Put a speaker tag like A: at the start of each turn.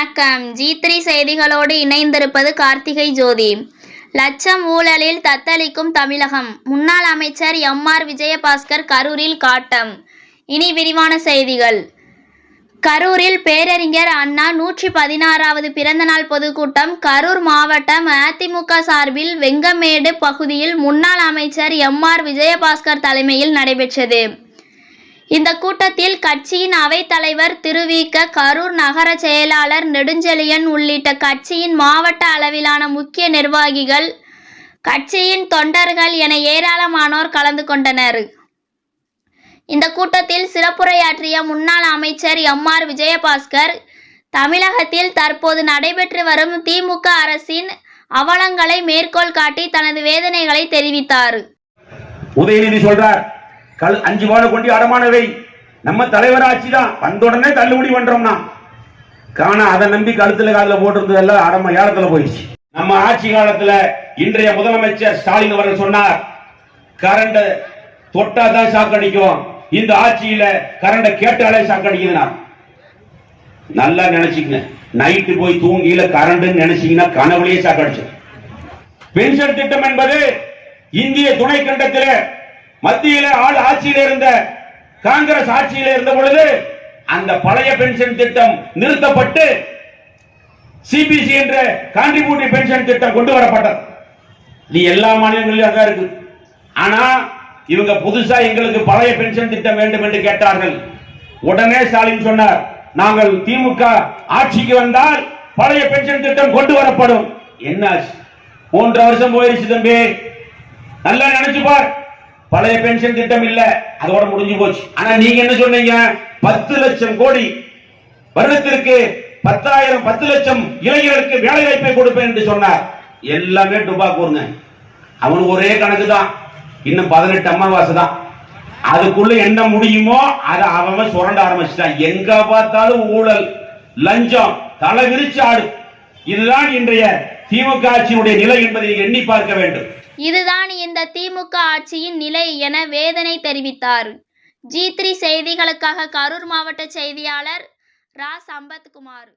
A: வணக்கம். G three செய்திகளோடு இணைந்திருப்பது கார்த்திகை ஜோதி. லட்சம் ஊழலில் தத்தளிக்கும் தமிழகம். முன்னாள் அமைச்சர் எம் ஆர் விஜயபாஸ்கர் கரூரில் காட்டம். இனி விரிவான செய்திகள். கரூரில் பேரறிஞர் அண்ணா நூற்றி பதினாறாவது பிறந்தநாள் பொதுக்கூட்டம் கரூர் மாவட்டம் அதிமுக சார்பில் வெங்கமேடு பகுதியில் முன்னாள் அமைச்சர் எம் ஆர் விஜயபாஸ்கர் தலைமையில் நடைபெற்றது. இந்த கூட்டத்தில் கட்சியின் அவைத்தலைவர் திருவிக கரூர் நகர செயலாளர் நெடுஞ்செழியன் உள்ளிட்ட கட்சியின் மாவட்ட அளவிலான முக்கிய நிர்வாகிகள் கட்சியின் தொண்டர்கள் என ஏராளமானோர் கலந்து கொண்டனர். இந்த கூட்டத்தில் சிறப்புரையாற்றிய முன்னாள் அமைச்சர் எம். ஆர். விஜயபாஸ்கர் தமிழகத்தில் தற்போது நடைபெற்று வரும் திமுக அரசின் அவலங்களை மேற்கோள் காட்டி தனது வேதனைகளை தெரிவித்தார்.
B: உதயநிதி சொல்றார் கல் அஞ்சு பவுன கொண்டு அடமானவை. நம்ம தலைவர் ஆட்சி தான் வந்த உடனே தள்ளுபடி பண்றோம்னா காணா அதை நம்பி கழுத்துல காலில் போட்டிருந்தது எல்லாம் அடம ஏலத்துல போயிடுச்சு. நம்ம ஆட்சி காலத்துல இன்றைய முதலமைச்சர் ஸ்டாலின் அவர்கள் சொன்னார் கரண்ட தொட்டா தான் சாக்கடிக்கும். இந்த ஆட்சியில கரண்ட கேட்டாலே சாக்கடிக்குதுன்னா நல்லா நினைச்சுக்கங்க. நைட்டு போய் தூங்கியில கரண்ட் நினைச்சீங்கன்னா கனவுலயே சாக்கடிச்சு பென்ஷன் திட்டம் என்பது இந்திய துணை கண்டத்தில் மத்தியில ஆள் ஆட்சியில இருந்த காங்கிரஸ் ஆட்சியில இருந்த பொழுது அந்த பழைய பென்ஷன் திட்டம் நிறுத்தப்பட்டு சிபிசி என்ற கான்ட்ரிபியூட்டிவ் பென்ஷன் திட்டம் கொண்டு வரப்பட்டது. இது எல்லா மாநிலங்களிலும் அதான் இருக்கு. ஆனா இவங்க புதுசா எங்களுக்கு பழைய பென்ஷன் திட்டம் வேண்டும் என்று கேட்டார்கள். உடனே ஸ்டாலின் சொன்னார் நாங்கள் திமுக ஆட்சிக்கு வந்தால் பழைய பென்ஷன் திட்டம் கொண்டு வரப்படும். என்னாச்சு? மூன்று வருஷம் போயிருச்சு தம்பி. நல்லா நினைச்சு பார். பழைய பென்ஷன் திட்டம் இல்ல அதோட முடிஞ்சு போச்சு. ஆனா நீங்க என்ன சொன்னீங்க? பத்து லட்சம் கோடி. வருடத்திற்கு பத்தாயிரம் பத்து லட்சம் இளைஞர்களுக்கு வேலை வாய்ப்பை கொடுப்பேன் என்று சொன்னார். எல்லாமே டுபா கூறுங்க. அவனுக்கு ஒரே கணக்கு தான் இன்னும் பதினெட்டு அமாவாசை தான். அதுக்குள்ள என்ன முடியுமோ அதை அவன் சுரண்ட ஆரம்பிச்சுட்டான். எங்க பார்த்தாலும் ஊழல் லஞ்சம் தலை விரிச்சு ஆடு. இதுதான் இன்றைய திமுக ஆட்சியினுடைய நிலை என்பதை எண்ணி பார்க்க வேண்டும்.
A: இதுதான் இந்த திமுக ஆட்சியின் நிலை என வேதனை தெரிவித்தார். ஜி த்ரீ செய்திகளுக்காக கரூர் மாவட்ட செய்தியாளர் ரா சம்பத்குமார்